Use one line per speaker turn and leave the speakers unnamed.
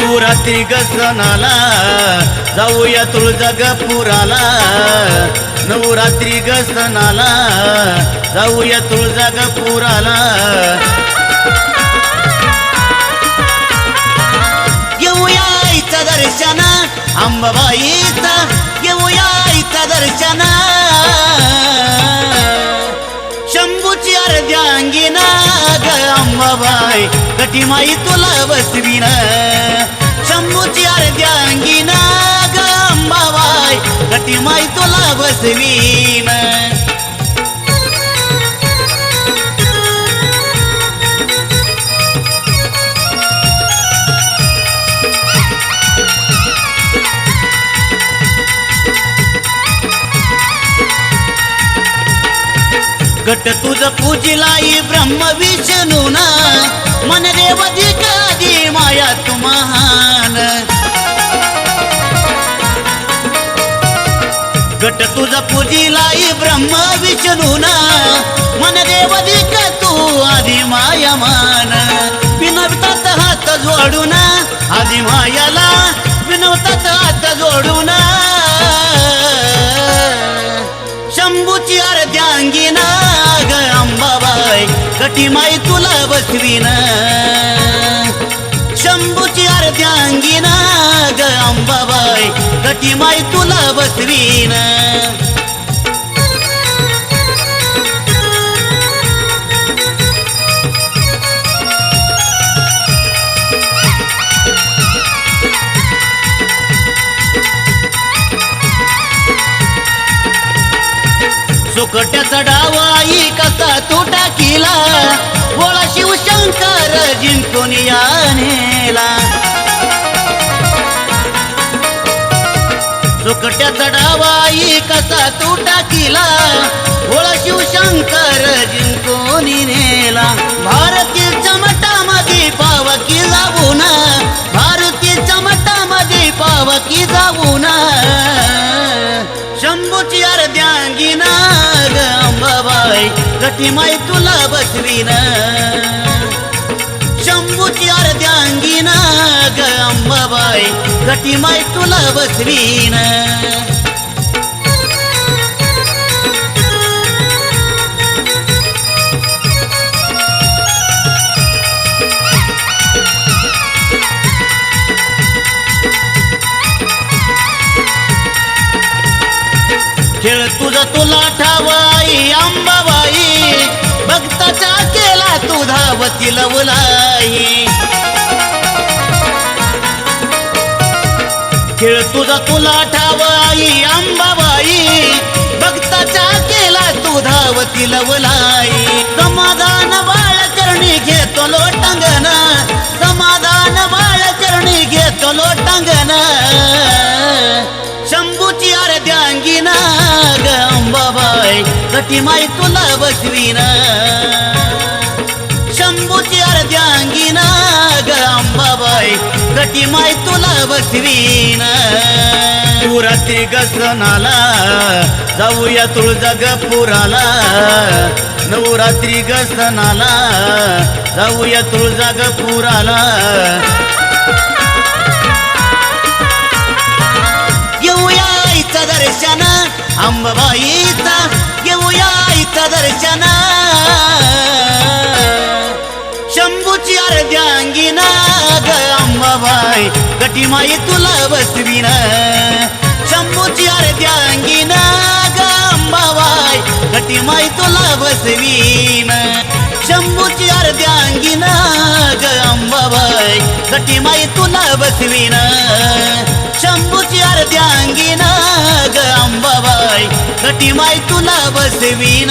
नवरात्री गसनाला जाऊया तुळजागपुराला नवरात्री गसनाला जाऊया तुळजागपुराला घेऊया आईचं दर्शन अंबाबाईचं. घेऊया आईचं दर्शना माझी माई तुला बसवीन. शंभूची अर्ध्यांगिना ग अंबाबाई कटीमाई तुला बसवीन. गट तुझ पूजिलाई ब्रह्म विष्णू ना मन देव कधी माया तुम्हान महान गट तुझ पूजिलाई ब्रह्म विष्णू ना मन देव का तू आधी माया मान. विनवतात हात जोडून आधी मायाला विनवतात हात जोडून. शंभूची अर्ध्यांगिना ग अंबाबाई कटीमाई तुला बसवीन. शंभूची अर्ध्यांगिना ग अंबाबाई. कटीमाई तुला बसवीन. सुकट्याचा डावाई कसा तो टाकी सुकट्याचा डावाई कसा तू टाकीला बोळा शिवशंकर जिंकोनी नेला. भारतीय चमटामध्ये पावकी जाऊन. भारती चमटामध्ये पावकी जाऊन. शंभूची अर्ध्यांगिना ग अंबाबाई कठीमाई तुला बसवीन शंभूची अर्ध्यांगिना ग अंबाबाई कठीमाई तुला बसवीन. खेळ तुझा तुला ठावाई अंबाबाई. भक्ताचा केला तुझा वतीला लवलाई तुझा तुला ठावाई अंबाबाई भक्ताचा केला तू धावती लवलाई. समाधान बाळ चरणी घेतो लोटांगण समाधान बाळ चरणी घेतो लोटांगण शंभूची अर्ध्यांगिना ग अंबाबाई कटीमाई तुला बसवीना. कटीमाई तुला बसवीन. पुरात्री गसनाला जाऊया तुळजागपुराला नवरात्री गसनाला जाऊया तुळजागपुराला येऊया आईचं दर्शन अंबाबाईचा. घेऊया आईचं दर्शन गटी माई तुला बसवीन. शंभूची अर्ध्यांगिना ग अंबाबाई. कटीमाई तुला बसवीन. शंभूची अर्ध्यांगिना ग गटी माई तुला बसवीन. शंभूची अर्ध्यांगिना ग गटी कटीमाई तुला बसवीन.